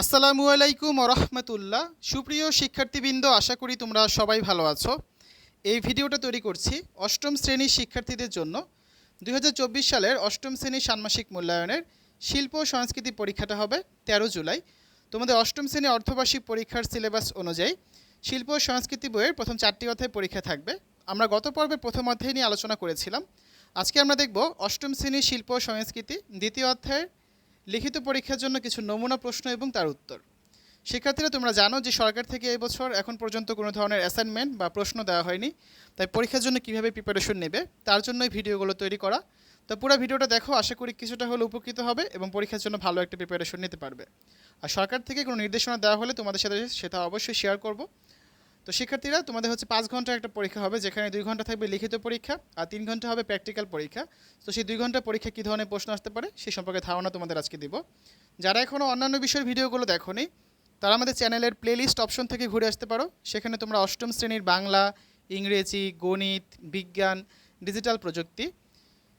আসসালামু আলাইকুম রহমতুল্লাহ সুপ্রিয় শিক্ষার্থীবৃন্দ, আশা করি তোমরা সবাই ভালো আছো। এই ভিডিওটা তৈরি করছি অষ্টম শ্রেণির শিক্ষার্থীদের জন্য। দু হাজার চব্বিশ সালের অষ্টম শ্রেণির ষান্মাসিক মূল্যায়নের শিল্প সংস্কৃতি পরীক্ষাটা হবে তেরো জুলাই। তোমাদের অষ্টম শ্রেণি অর্ধবার্ষিক পরীক্ষার সিলেবাস অনুযায়ী শিল্প সংস্কৃতি বইয়ের প্রথম চারটি অধ্যায় পরীক্ষা থাকবে। আমরা গত পর্বে প্রথম অধ্যায় নিয়ে আলোচনা করেছিলাম। আজকে আমরা দেখব অষ্টম শ্রেণির শিল্প সংস্কৃতি, দ্বিতীয় অধ্যায়ের লিখিত পরীক্ষার জন্য কিছু নমুনা প্রশ্ন এবং তার উত্তর। শিক্ষার্থীরা, তোমরা জানো যে সরকার থেকে এবছর এখন পর্যন্ত কোনো ধরনের অ্যাসাইনমেন্ট বা প্রশ্ন দেওয়া হয়নি। তাই পরীক্ষার জন্য কীভাবে প্রিপারেশন নেবে, তার জন্যই ভিডিওগুলো তৈরি করা। তো পুরো ভিডিওটা দেখো, আশা করি কিছুটা হলে উপকৃত হবে এবং পরীক্ষার জন্য ভালো একটা প্রিপারেশন নিতে পারবে। আর সরকার থেকে কোনো নির্দেশনা দেওয়া হলে তোমাদের সাথে সেটা অবশ্যই শেয়ার করব। তো শিক্ষার্থীরা, তোমাদের হচ্ছে পাঁচ ঘণ্টার একটা পরীক্ষা হবে, যেখানে দুই ঘণ্টা থাকবে লিখিত পরীক্ষা আর তিন ঘণ্টা হবে প্র্যাকটিক্যাল পরীক্ষা। তো সেই দুই ঘণ্টা পরীক্ষা কী ধরনের প্রশ্ন আসতে পারে সেই সম্পর্কে ধারণা তোমাদের আজকে দিব। যারা এখনও অন্যান্য বিষয়ের ভিডিওগুলো দেখোনি, তারা আমাদের চ্যানেলের প্লেলিস্ট অপশন থেকে ঘুরে আসতে পারো। সেখানে তোমরা অষ্টম শ্রেণির বাংলা, ইংরেজি, গণিত, বিজ্ঞান ডিজিটাল প্রযুক্তি,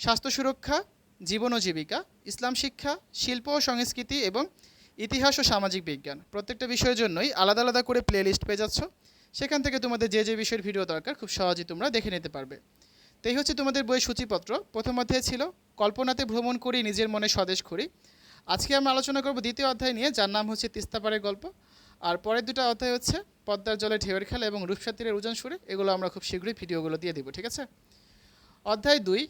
স্বাস্থ্য সুরক্ষা, জীবন ও জীবিকা, ইসলাম শিক্ষা, শিল্প ও সংস্কৃতি এবং ইতিহাস ও সামাজিক বিজ্ঞান। প্রত্যেকটা বিষয়ের জন্যই আলাদা আলাদা করে প্লেলিস্ট পেয়ে যাচ্ছ। সেখান থেকে তোমাদের যে যে বিষয়ের ভিডিও দরকার, খুব সহজেই তোমরা দেখে নিতে পারবে। তো এই হচ্ছে তোমাদের বইয়ের সূচিপত্র। প্রথম অধ্যায় ছিল, কল্পনাতে ভ্রমণ করি, নিজের মনে স্বদেশ করি। আজকে আমরা আলোচনা করব দ্বিতীয় অধ্যায় নিয়ে, যার নাম হচ্ছে তিস্তাপাড়ের গল্প। আর পরের দুটো অধ্যায় হচ্ছে, পদ্মার জলে ঢেউয়ের খেলা এবং রূপসাতীরের উজান সুরে। এগুলো আমরা খুব শীঘ্রই ভিডিওগুলো দিয়ে দিব, ঠিক আছে? অধ্যায় দুই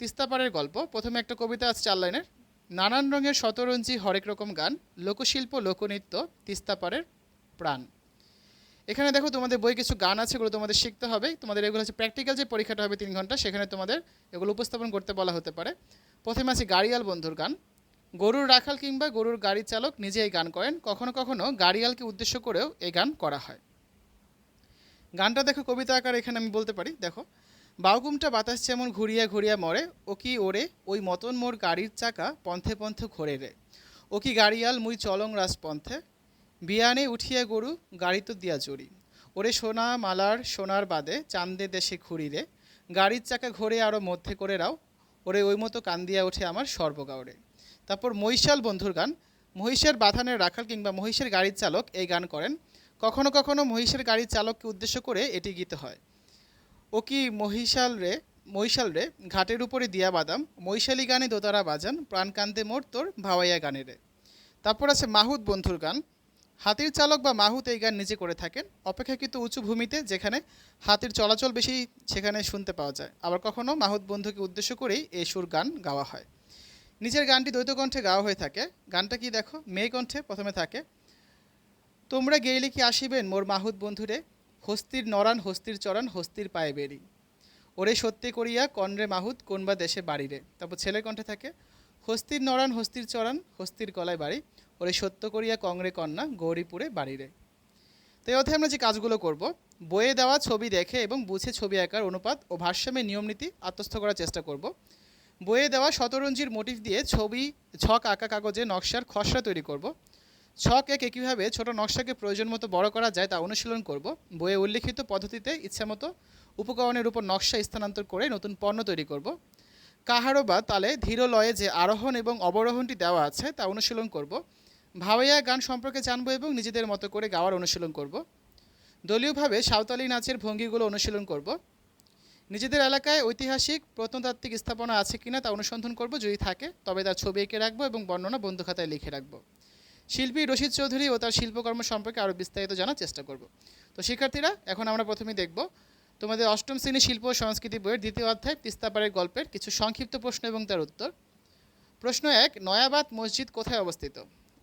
তিস্তাপাড়ের গল্প। প্রথমে একটা কবিতা আছে চার লাইনের। নানান রঙের শতরঞ্জি হরেক রকম গান, লোকশিল্প, লোকনৃত্য তিস্তাপাড়ের প্রাণ। এখানে দেখো তোমাদের বই কিছু গান আছে, এগুলো তোমাদের শিখতে হবে। তোমাদের এগুলো হচ্ছে প্র্যাকটিক্যাল যে পরীক্ষাটা হবে তিন ঘণ্টা, সেখানে তোমাদের এগুলো উপস্থাপন করতে বলা হতে পারে। প্রথমে আছে গাড়িয়াল বন্ধুর গান। গরুর রাখাল কিংবা গরুর গাড়ি চালক নিজে এই গান করেন, কখনো কখনো গাড়িয়ালকে উদ্দেশ্য করেও এই গান করা হয়। গানটা দেখো কবিতা আকার এখানে আমি বলতে পারি, দেখো, বাউগুমটা বাতাস যেমন ঘুরিয়া ঘুরিয়া মরে, ও কি ওরে, ওই মতন মোর গাড়ির চাকা পন্থে পন্থে ঘোরে রে। ও কি গাড়িয়াল মুই চলং রাজপন্থে বিয়ানে উঠিয়া গরু গাড়ি তো দিয়া চড়ি। ওরে সোনা মালার সোনার বাদে চান্দে দেশে ঘুরি রে গাড়ির চাকা ঘোরে আরও মধ্যে করে রাও, ওরে ওই মতো কান্দিয়া ওঠে আমার সর্বগাওরে। তারপর মহিষাল বন্ধুর গান, মহিষের বাথানের রাখাল কিংবা মহিষের গাড়ির চালক এই গান করেন। কখনো কখনো মহিষের গাড়ির চালককে উদ্দেশ্য করে এটি গীত হয়। ও কি মহিষাল রে মহিষাল রে, ঘাটের উপরে দিয়া বাদাম, মহিষালি গানে দোতারা বাজান, প্রাণ কান্দে মোর তোর ভাওয়াইয়া গানে রে। তারপর আছে মাহুদ বন্ধুর গান হাতির চালক বা মাহুত এই গান নিজে করে থাকেন। অপেক্ষাকৃত উঁচু ভূমিতে যেখানে হাতির চলাচল বেশি সেখানে শুনতে পাওয়া যায়। আবার কখনও মাহুত বন্ধুকে উদ্দেশ্য করেই এই সুর গান গাওয়া হয়। নিজের গানটি দ্বৈত কণ্ঠে গাওয়া হয়ে থাকে। গানটা কি দেখো? মেয়ে কণ্ঠে প্রথমে থাকে। তোমরা গেইলে কি আসিবেন মোর মাহুত বন্ধুরে? হস্তির নরান, হস্তির চরান, হস্তির পায়ে বেরি ওরে সত্যি করিয়া কনরে মাহুত কোন বা দেশে বাড়ি রে তারপর ছেলের কণ্ঠে থাকে। হস্তির নরান হস্তির চরান হস্তির কলায় বাড়ি। ওরে সত্য করিয়া কংরে কন্যা, গৌরীপুরে বাড়ি রে তো এই অধ্যায়ে আমরা যে কাজগুলো করব, বইয়ে দেওয়া, ছবি দেখে এবং বুঝে ছবি আঁকার অনুপাত ও ভারসাম্যের নিয়মনীতি আত্মস্থ করার চেষ্টা করব। বইয়ে দেওয়া শতরঞ্জির মোটিভ দিয়ে ছবি, ছক আঁকা কাগজে নকশার খসড়া তৈরি করব। ছক একে কীভাবে ছোট নকশাকে প্রয়োজন মতো বড় করা যায় তা অনুশীলন করব। বইয়ে উল্লিখিত পদ্ধতিতে ইচ্ছামতো উপকরণের উপর নকশা স্থানান্তর করে নতুন পণ্য তৈরি করব। কাহারো বা তালে ধীর লয়ে যে আরোহণ এবং অবরোহণটি দেওয়া আছে তা অনুশীলন করব। ভাওয়াইয়া গান সম্পর্কে জানব এবং নিজেদের মতো করে গাওয়ার অনুশীলন করব। দলীয়ভাবে সাঁওতালি নাচের ভঙ্গিগুলো অনুশীলন করব। নিজেদের এলাকায় ঐতিহাসিক প্রত্নতাত্ত্বিক স্থাপনা আছে কিনা তা অনুসন্ধান করব যদি থাকে, তবে তার ছবি এঁকে রাখব এবং বর্ণনা বন্ধু খাতায় লিখে রাখব। শিল্পী রশিদ চৌধুরী ও তার শিল্পকর্ম সম্পর্কে আরও বিস্তারিত জানার চেষ্টা করব। তো শিক্ষার্থীরা, এখন আমরা প্রথমেই দেখব তোমাদের অষ্টম শ্রেণি শিল্প সংস্কৃতি বইয়ের দ্বিতীয় অধ্যায় তিস্তাপাড়ের গল্পের কিছু সংক্ষিপ্ত প্রশ্ন এবং তার উত্তর। প্রশ্ন এক, নয়াবাদ মসজিদ কোথায় অবস্থিত?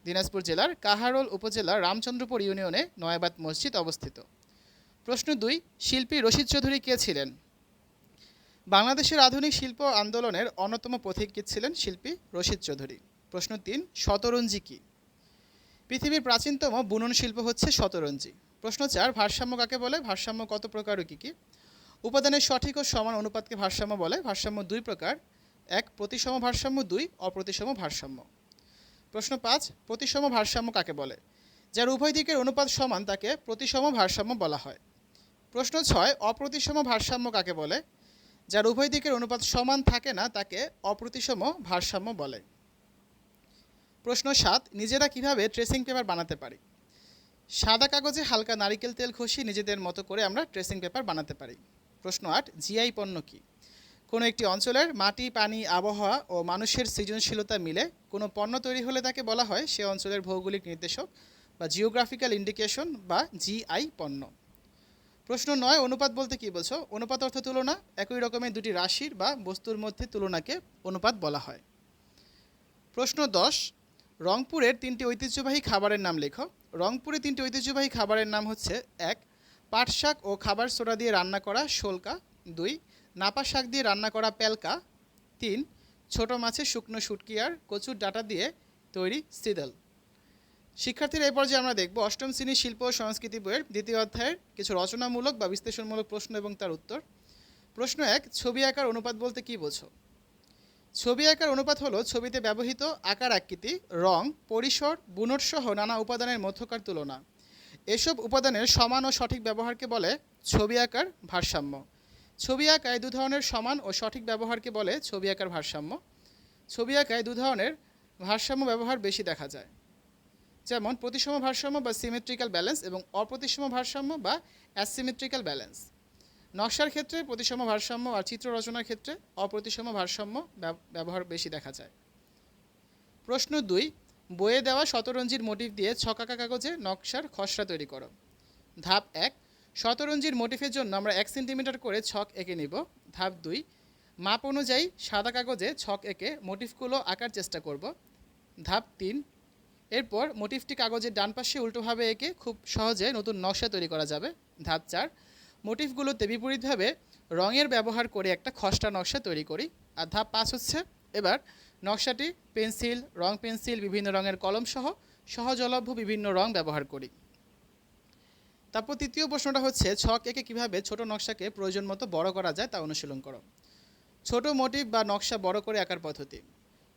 দিনাজপুর জেলার কাহারোল উপজেলার রামচন্দ্রপুর ইউনিয়নে নয়াবাদ মসজিদ অবস্থিত। প্রশ্ন দুই, শিল্পী রশিদ চৌধুরী কে ছিলেন? বাংলাদেশের আধুনিক শিল্প আন্দোলনের অন্যতম পথিকৃৎ ছিলেন শিল্পী রশিদ চৌধুরী। প্রশ্ন তিন, শতরঞ্জি কী? পৃথিবীর প্রাচীনতম বুনন শিল্প হচ্ছে শতরঞ্জি। প্রশ্ন চার ভারসাম্য কাকে বলে? ভারসাম্য কত প্রকার ও কী কী? উপাদানের সঠিক ও সমান অনুপাতকে ভারসাম্য বলে। ভারসাম্য দুই প্রকার। এক, প্রতিসম ভারসাম্য, দুই, অপ্রতিসম ভারসাম্য। প্রশ্ন পাঁচ, প্রতিসম ভারসাম্য কাকে বলে? যার উভয় দিকের অনুপাত সমান, তাকে প্রতিসম ভারসাম্য বলা হয়। প্রশ্ন ছয়, অপ্রতিসম ভারসাম্য কাকে বলে? যার উভয় দিকের অনুপাত সমান থাকে না, তাকে অপ্রতিসম ভারসাম্য বলে। প্রশ্ন সাত, নিজেরা কীভাবে ট্রেসিং পেপার বানাতে পারি? সাদা কাগজে হালকা নারিকেল তেল ঘষিয়ে নিজেদের মতো করে আমরা ট্রেসিং পেপার বানাতে পারি। প্রশ্ন আট, জিআই পণ্য কী? কোনো একটি অঞ্চলের মাটি, পানি, আবহাওয়া ও মানুষের সৃজনশীলতা মিলে কোনো পণ্য তৈরি হলে তাকে বলা হয় সে অঞ্চলের ভৌগোলিক নির্দেশক বা জিওগ্রাফিক্যাল ইন্ডিকেশন বা জিআই পণ্য। প্রশ্ন নয়, অনুপাত বলতে কী বলছো? অনুপাত অর্থ তুলনা, একই রকমের দুটি রাশির বা বস্তুর মধ্যে তুলনাকে অনুপাত বলা হয়। প্রশ্ন দশ, রংপুরের তিনটি ঐতিহ্যবাহী খাবারের নাম লেখো। রংপুরে তিনটি ঐতিহ্যবাহী খাবারের নাম হচ্ছে, এক, পাট শাক ও খাবার সোডা দিয়ে রান্না করা শোলকা, দুই, নাপা শাক দিয়ে রান্না করা পেলকা তিন, ছোট মাছের শুকনো শুটকি আর কচুর ডাটা দিয়ে তৈরি সিদল শিক্ষার্থীরা এই পর্যায়ে আমরা দেখব অষ্টম শ্রেণির শিল্প ও সংস্কৃতি বইয়ের দ্বিতীয় অধ্যায়ের কিছু রচনামূলক বা বিশ্লেষণমূলক প্রশ্ন এবং তার উত্তর। প্রশ্ন এক, ছবি আঁকার অনুপাত বলতে কী বোঝো? ছবি আঁকার অনুপাত হলো ছবিতে ব্যবহৃত আকার আকৃতি, রং, পরিসর, বুনট সহ নানা উপাদানের মধ্যকার তুলনা। এসব উপাদানের সমান ও সঠিক ব্যবহারকে বলে ছবি আঁকার ভারসাম্য। ছবি আঁকায় দু ধরনের সমান ও সঠিক ব্যবহারকে বলে ছবি আঁকার ভারসাম্য। ছবি আঁকায় দু ধরনের ভারসাম্য ব্যবহার বেশি দেখা যায়। যেমন প্রতিসম ভারসাম্য বা সিমেট্রিক্যাল ব্যালেন্স এবং অপ্রতিসম ভারসাম্য বা অ্যাসিমেট্রিক্যাল ব্যালেন্স। নকশার ক্ষেত্রে প্রতিসম ভারসাম্য আর চিত্র রচনার ক্ষেত্রে অপ্রতিসম ভারসাম্য ব্যবহার বেশি দেখা যায়। প্রশ্ন দুই, বইয়ে দেওয়া শতরঞ্জির মোটিভ দিয়ে ছকাকা কাগজে নকশার খসড়া তৈরি করো। ধাপ এক, শতরঞ্জির মোটিফের জন্য আমরা এক সেন্টিমিটার করে ছক এঁকে নিব। ধাপ দুই, মাপ অনুযায়ী সাদা কাগজে ছক এঁকে মোটিফগুলো আঁকার চেষ্টা করব। ধাপ তিন, এরপর মোটিফটি কাগজের ডান পাশে উল্টোভাবে এঁকে খুব সহজে নতুন নকশা তৈরি করা যাবে। ধাপ চার মোটিফগুলোতে বিপরীতভাবে রঙের ব্যবহার করে একটা খসড়া নকশা তৈরি করি। আর ধাপ পাঁচ হচ্ছে, এবার নকশাটি পেন্সিল, রং পেন্সিল, বিভিন্ন রঙের কলম সহ সহজলভ্য বিভিন্ন রং ব্যবহার করি। তারপর তৃতীয় প্রশ্নটা হচ্ছে, ছক একে কীভাবে ছোট নকশাকে প্রয়োজন মতো বড় করা যায় তা অনুশীলন করো। ছোট মোটিভ বা নকশা বড় করে আঁকার পদ্ধতি।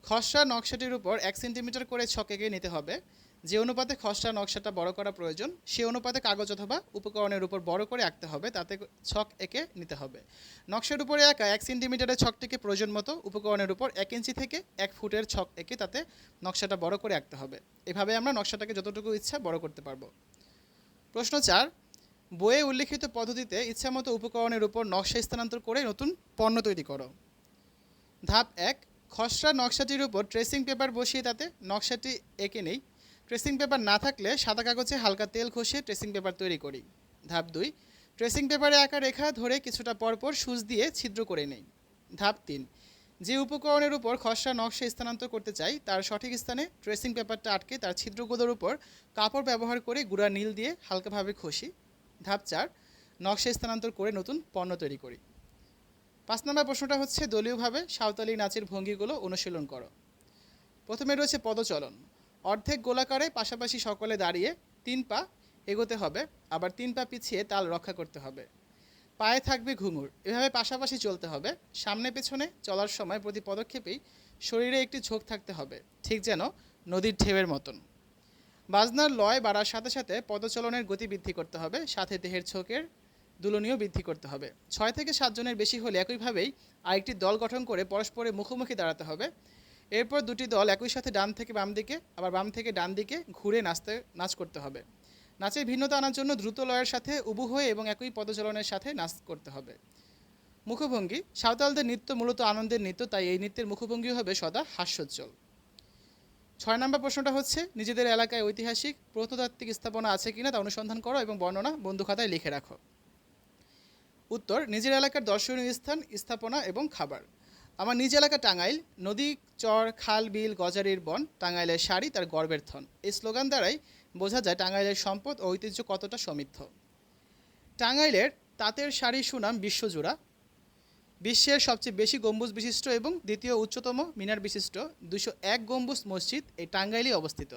খসড়া নকশাটির উপর এক সেন্টিমিটার করে ছক এঁকে নিতে হবে। যে অনুপাতে খসড়া নকশাটা বড় করা প্রয়োজন, সে অনুপাতে কাগজ অথবা উপকরণের উপর বড় করে আঁকতে হবে, তাতে ছক এঁকে নিতে হবে। নকশার উপরে আঁকা এক সেন্টিমিটারের ছকটিকে প্রয়োজন মতো উপকরণের উপর এক ইঞ্চি থেকে এক ফুটের ছক এঁকে তাতে নকশাটা বড় করে আঁকতে হবে। এভাবে আমরা নকশাটাকে যতটুকু ইচ্ছা বড় করতে পারব। প্রশ্ন চার, বইয়ে উল্লিখিত পদ্ধতিতে ইচ্ছামতো উপকরণের উপর নকশা স্থানান্তর করে নতুন পণ্য তৈরি করো। ধাপ এক, খসড়া নকশাটির উপর ট্রেসিং পেপার বসিয়ে তাতে নকশাটি এঁকে নেই ট্রেসিং পেপার না থাকলে সাদা কাগজে হালকা তেল ঘষে ট্রেসিং পেপার তৈরি করি। ধাপ দুই ট্রেসিং পেপারে আঁকা রেখা ধরে কিছুটা পরপর সুচ দিয়ে ছিদ্র করে নেই। ধাপ তিন, যে উপকরণের উপর খসড়া নকশা স্থানান্তর করতে চাই, তার সঠিক স্থানে ট্রেসিং পেপারটা আটকে তার ছিদ্রগুলোর উপর কাপড় ব্যবহার করে গুঁড়া নীল দিয়ে হালকাভাবে খসি ধাপ চার, নকশা স্থানান্তর করে নতুন পণ্য তৈরি করি। পাঁচ নম্বর প্রশ্নটা হচ্ছে, দলীয়ভাবে সাঁওতালি নাচের ভঙ্গিগুলো অনুশীলন করো। প্রথমে রয়েছে পদচলন। অর্ধেক গোলাকারে পাশাপাশি সকলে দাঁড়িয়ে তিন পা এগোতে হবে, আবার তিন পা পিছিয়ে তাল রক্ষা করতে হবে। পায়ে থাকবে ঘুঙুর এভাবে পাশাপাশি চলতে হবে। সামনে পেছনে চলার সময় প্রতি পদক্ষেপেই শরীরে একটি ঝোঁক থাকতে হবে, ঠিক যেন নদীর ঢেউয়ের মতন। বাজনার লয় বাড়ার সাথে সাথে পদচলনের গতি বৃদ্ধি করতে হবে, সাথে দেহের ঝোঁকের দুলনীয় বৃদ্ধি করতে হবে। ছয় থেকে সাতজনের বেশি হলে একইভাবেই আরেকটি দল গঠন করে পরস্পরের মুখোমুখি দাঁড়াতে হবে। এরপর দুটি দল একই সাথে ডান থেকে বাম দিকে, আবার বাম থেকে ডান দিকে ঘুরে নাচতে, নাচ করতে হবে। নাচের ভিন্নতা আনার জন্য দ্রুত লয়ের সাথে উবু হয়ে এবং একই পদচলনের সাথে নাচ করতে হবে। মুখভঙ্গি, সাঁওতালদের নৃত্য মূলত আনন্দের নৃত্য, তাই এই নৃত্যের মুখভঙ্গি হবে সদা হাস্যোজ্জ্বল। ছয় নম্বর প্রশ্নটা হচ্ছে, নিজেদের এলাকায় ঐতিহাসিক প্রত্নতাত্ত্বিক স্থাপনা আছে কিনা তা অনুসন্ধান করো এবং বর্ণনা বন্ধু খাতায় লিখে রাখো। উত্তর, নিজের এলাকার দর্শনীয় স্থান, স্থাপনা এবং খাবার। আমার নিজ এলাকা টাঙ্গাইল, নদী, চর, খাল, বিল, গজারির বন, টাঙ্গাইলের শাড়ি, তার গর্বের থন এই স্লোগান দ্বারাই বোঝা যায় টাঙ্গাইলের সম্পদ ও ঐতিহ্য কতটা সমৃদ্ধ। টাঙ্গাইলের তাঁতের শাড়ি সুনাম বিশ্বজোড়া। বিশ্বের সবচেয়ে বেশি গম্বুজ বিশিষ্ট এবং দ্বিতীয় উচ্চতম মিনার বিশিষ্ট দুশো এক গম্বুজ মসজিদ এই টাঙ্গাইলেই অবস্থিত।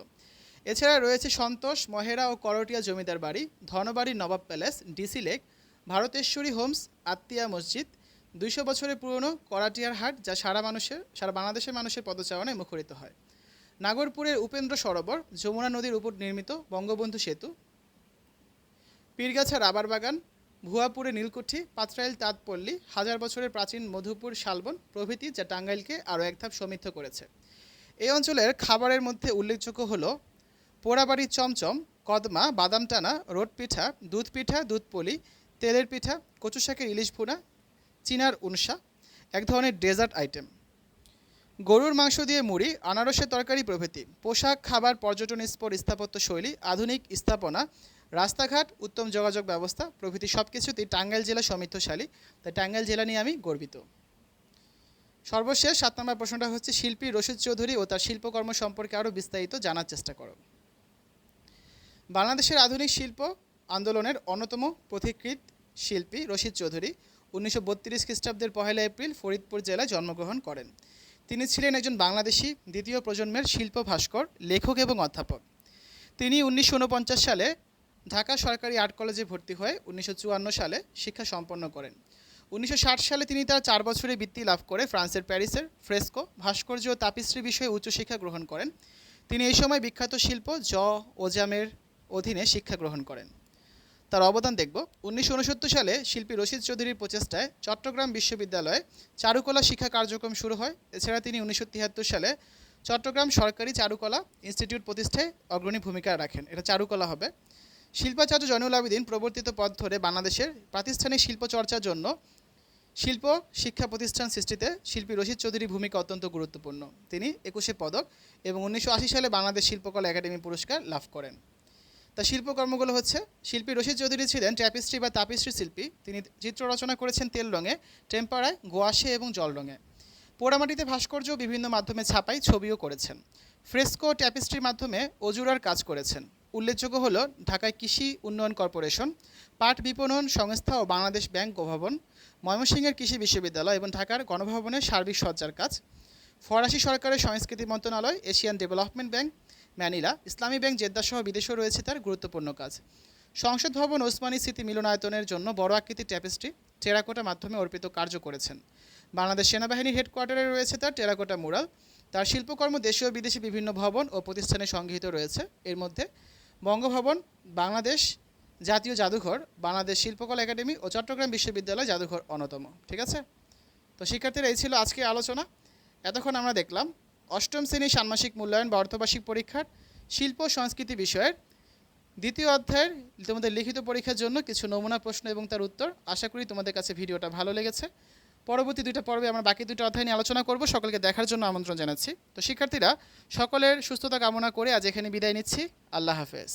এছাড়া রয়েছে সন্তোষ, মহেরা ও করটিয়া জমিদার বাড়ি, ধনবাড়ি নবাব palace, DC lake, Bharateshwari Homes Atia মসজিদ দুইশো বছরের পুরনো করাটিয়ার হাট, যা সারা মানুষের, সারা বাংলাদেশের মানুষের পদচারণায় মুখরিত হয়। নাগরপুরের উপেন্দ্র সরোবর, যমুনা নদীর উপর নির্মিত বঙ্গবন্ধু সেতু, পীরগাছা রাবার বাগান, ভুয়াপুরে নীলকুঠি, পাত্রাইল তাঁতপল্লী, হাজার বছরের প্রাচীন মধুপুর শালবন প্রভৃতি যা টাঙ্গাইলকে আরও এক ধাপ সমৃদ্ধ করেছে। এই অঞ্চলের খাবারের মধ্যে উল্লেখযোগ্য হল পোড়াবাড়ির চমচম, কদমা বাদাম টানা রোড পিঠা দুধ পিঠা দুধ পলি তেলের পিঠা কচু শাকের ইলিশ ভুনা চিনার উনসা, এক ধরনের ডেজার্ট আইটেম। গরুর মাংস দিয়ে মুড়ি, আনারসের তরকারি প্রভৃতি, পোশাক, খাবার, পর্যটন স্পট স্থাপত্য শৈলী, আধুনিক স্থাপনা, রাস্তাঘাট, উত্তম যোগাযোগ ব্যবস্থা প্রভৃতি সব কিছুতেই টাঙ্গাইল জেলা সমৃদ্ধশালী। তাই টাঙ্গাইল জেলা নিয়ে আমি গর্বিত। সর্বশেষ সাত নম্বর প্রশ্নটা হচ্ছে, শিল্পী রশিদ চৌধুরী ও তার শিল্পকর্ম সম্পর্কে আরও বিস্তারিত জানার চেষ্টা করো। বাংলাদেশের আধুনিক শিল্প আন্দোলনের অন্যতম পথিকৃৎ শিল্পী রশিদ চৌধুরী উনিশশো বত্রিশ খ্রিস্টাব্দের পহেলা এপ্রিল ফরিদপুর জেলায় জন্মগ্রহণ করেন। তিনি ছিলেন একজন বাংলাদেশি, দ্বিতীয় প্রজন্মের শিল্প ভাস্কর, লেখক এবং অধ্যাপক। তিনি উনিশশো উনপঞ্চাশ সালে ঢাকা সরকারি আর্ট কলেজে ভর্তি হয়ে উনিশশো চুয়ান্ন সালে শিক্ষা সম্পন্ন করেন। উনিশশো ষাট সালে তিনি তার চার বছরের বৃত্তি লাভ করে ফ্রান্সের প্যারিসের ফ্রেস্কো ভাস্কর্য ও তাপিশ্রী বিষয়ে উচ্চশিক্ষা গ্রহণ করেন। তিনি এই সময় বিখ্যাত শিল্প জ, ওজামের অধীনে শিক্ষা গ্রহণ করেন। তার অবদান দেখব। উনিশশো উনসত্তর সালে শিল্পী রশিদ চৌধুরীর প্রচেষ্টায় চট্টগ্রাম বিশ্ববিদ্যালয়ে চারুকলা শিক্ষা কার্যক্রম শুরু হয়। এছাড়া তিনি উনিশশো তিয়াত্তর সালে চট্টগ্রাম সরকারি চারুকলা ইনস্টিটিউট প্রতিষ্ঠায় অগ্রণী ভূমিকা রাখেন। এটা চারুকলা হবে। শিল্পাচার্য জয়নুল আবেদিন প্রবর্তিত পথ ধরে বাংলাদেশের প্রাতিষ্ঠানিক শিল্প চর্চার জন্য শিল্প শিক্ষা প্রতিষ্ঠান সৃষ্টিতে শিল্পী রশিদ চৌধুরীর ভূমিকা অত্যন্ত গুরুত্বপূর্ণ। তিনি একুশে পদক এবং উনিশশো আশি সালে বাংলাদেশ শিল্পকলা একাডেমি পুরস্কার লাভ করেন। তার শিল্পকর্মগুলো হচ্ছে, শিল্পী রশিদ চৌধুরী ছিলেন ট্যাপিস্ট্রি বা তাপিস্ট্রি শিল্পী। তিনি চিত্র রচনা করেছেন তেল রঙে টেম্পারায় গোয়াশে এবং জল রঙে। পোড়ামাটিতে ভাস্কর্য বিভিন্ন মাধ্যমে ছাপাই ছবিও করেছেন। ফ্রেস্কো ট্যাপিস্ট্রির মাধ্যমে অজুরার কাজ করেছেন। উল্লেখযোগ্য হলো ঢাকায় কৃষি উন্নয়ন কর্পোরেশন, পাট বিপণন সংস্থা ও বাংলাদেশ ব্যাংক গোভবন, ময়মনসিংহের কৃষি বিশ্ববিদ্যালয় এবং ঢাকার গণভবনের সার্বিক সজ্জার কাজ, ফরাসি সরকারের সংস্কৃতি মন্ত্রণালয়, এশিয়ান ডেভেলপমেন্ট ব্যাংক ম্যানিলা, ইসলামী ব্যাংক জেদ্দা সহ বিদেশেও রয়েছে তার গুরুত্বপূর্ণ কাজ। সংসদ ভবন ওসমানী স্মৃতি মিলনায়তনের জন্য বড় আকৃতির ট্যাপেস্ট্রি টেরাকোটা মাধ্যমে অর্পিত কার্য করেছেন। বাংলাদেশ সেনাবাহিনীর হেডকোয়ার্টারে রয়েছে তার টেরাকোটা মুরাল। তার শিল্পকর্ম দেশীয় বিদেশি বিভিন্ন ভবন ও প্রতিষ্ঠানে সংগৃহীত রয়েছে। এর মধ্যে বঙ্গভবন, বাংলাদেশ জাতীয় জাদুঘর, বাংলাদেশ শিল্পকলা একাডেমি ও চট্টগ্রাম বিশ্ববিদ্যালয় জাদুঘর অন্যতম। ঠিক আছে? তো শিক্ষার্থীরা, এই ছিল আজকে আলোচনা। এতক্ষণ আমরা দেখলাম অষ্টম শ্রেণির ষান্মাসিক মূল্যায়ন বা অর্ধবার্ষিক পরীক্ষার শিল্প সংস্কৃতি বিষয়ের দ্বিতীয় অধ্যায়ের তোমাদের লিখিত পরীক্ষার জন্য কিছু নমুনা প্রশ্ন এবং তার উত্তর। আশা করি তোমাদের কাছে ভিডিওটা ভালো লেগেছে। পরবর্তী দুইটা পর্বে আমরা বাকি দুটো অধ্যায় নিয়ে আলোচনা করব। সকলকে দেখার জন্য আমন্ত্রণ জানাচ্ছি। তো শিক্ষার্থীরা, সকলের সুস্থতা কামনা করে আজ এখানে বিদায় নিচ্ছি। আল্লাহ হাফেজ।